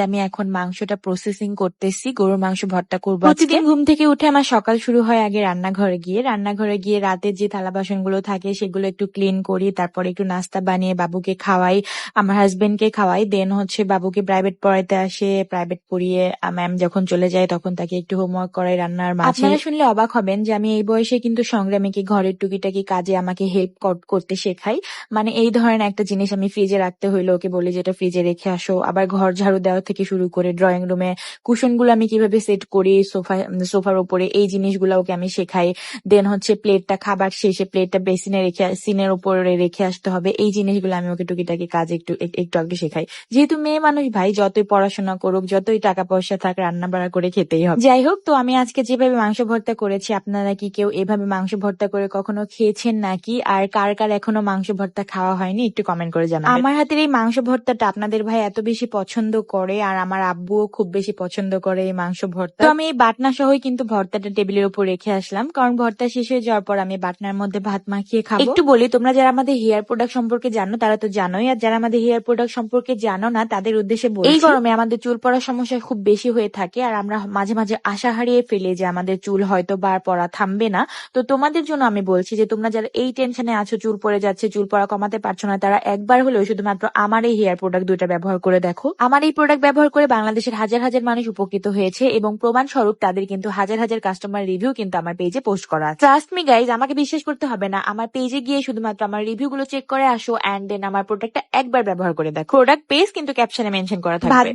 আমি এখন মাংসটা প্রসেসিং করতেছি, গরুর মাংস ভর্তা করব প্রতিদিন ঘুম থেকে উঠে আমার সকাল শুরু হয় আগে রান্নাঘরে গিয়ে। রান্নাঘরে গিয়ে রাতে যে থালা বাসনগুলো থাকে সেগুলো একটু ক্লিন করি, তারপরে একটু নাস্তা বানিয়ে বাবুকে খাওয়াই, আমার হাজবেন্ড কে খাওয়াই। দেন হচ্ছে বাবুকে প্রাইভেট পড়াইতে আসে প্রাইভেট পড়িয়ে ম্যাম যখন চলে যায় তখন তাকে একটু হোমওয়ার্ক করাই রান্নার মাঝে। আপনারা শুনলে অবাক হবেন যে আমি এই বয়সে কিন্তু সংগ্রামীকে ঘরের টুকিটাকি কাজে আমাকে হেল্প করতে শেখাই। মানে এই ধরনের একটা জিনিস আমি ফ্রিজে রাখতে হইল ওকে বলি যেটা ফ্রিজে রেখে আসো। আবার ঘর ঝাড়ু দেওয়া থেকে শুরু করে ড্রয়িং রুমে কুশনগুলো আমি কীভাবে সেট করি সোফা সোফার উপরে এই জিনিসগুলো ওকে আমি শেখাই। দেন হচ্ছে প্লেটটা খাবার শেষে প্লেটটা বেসিনে রেখে সিনের উপরে রেখে আসতে হবে। এই জিনিসগুলো আমি ওকে টুকিটাকি কাজ একটু একটু একটু শেখাই। যেহেতু মেয়ে মানুষ ভাই, যতই পড়াশোনা করুক, যতই টাকা পয়সা থাক রান্না বাড়া করে খেতেই হবে। যাই হোক, তো আমি আজকে যেভাবে মাংস ভর্তা করেছি, আপনারা কি কেউ এভাবে মাংস ভর্তা করে কখনো খেয়েছেন নাকি? আর কার কার এখনও মাংস ভর্তা খাওয়া হয়নি, একটু কমেন্ট করে জানাবেন। আমার হাতের এই মাংস ভর্তাটা আপনাদের ভাই এত বেশি পছন্দ করে আর আমার আব্বুও খুব বেশি পছন্দ করে এই মাংস ভর্তা। তো আমি এই বাটনা সহই কিন্তু ভর্তাটা টেবিলের উপর রেখে আসলাম কারণ ভর্তা শেষ হয়ে যাওয়ার পর আমি বাটনার মধ্যে ভাত মাখিয়ে খাব। একটু বলি তোমরা যারা আমাদের হেয়ার প্রোডাক্ট সম্পর্কে জানো তারা তো জানোই আর যারা আমাদের হেয়ার প্রোডাক্ট সম্পর্কে জানো না তাদের উদ্দেশ্যে বলি এই গরমে আমাদের চুল পড়ার সমস্যা খুব বেশি হয়ে থাকে আর আমরা মাঝে মাঝে আশা হারিয়ে ফেলি যে আমাদের চুল হয়তো বার পড়া থামবে না। তো তোমাদের জন্য আমি বলছি যে তোমরা যারা এই টেনশনে আছো চুল পড়ে যাচ্ছে চুল পড়া কমাতে পারছ না তারা একবার হলেও শুধুমাত্র আমার এই হেয়ার প্রোডাক্ট দুইটা ব্যবহার করে দেখো। আমার এই প্রোডাক্ট ব্যবহার করে বাংলাদেশের হাজার হাজার মানুষ উপকৃত হয়েছে এবং প্রমাণ স্বরূপ তাদের কিন্তু হাজার হাজার কাস্টমার রিভিউ কিন্তু আমার পেজে পোস্ট করা ট্রাস্ট মি গাইজ আমাকে বিশ্বাস করতে হবে না। আমার পেজে গিয়ে শুধুমাত্র আমার রিভিউ গুলো চেক করে আসো অ্যান্ড দেন আমার প্রোডাক্টটা একবার ব্যবহার করে দেখো। প্রোডাক্ট পেজ কিন্তু ক্যাপশনে মেনশন করা থাকবে।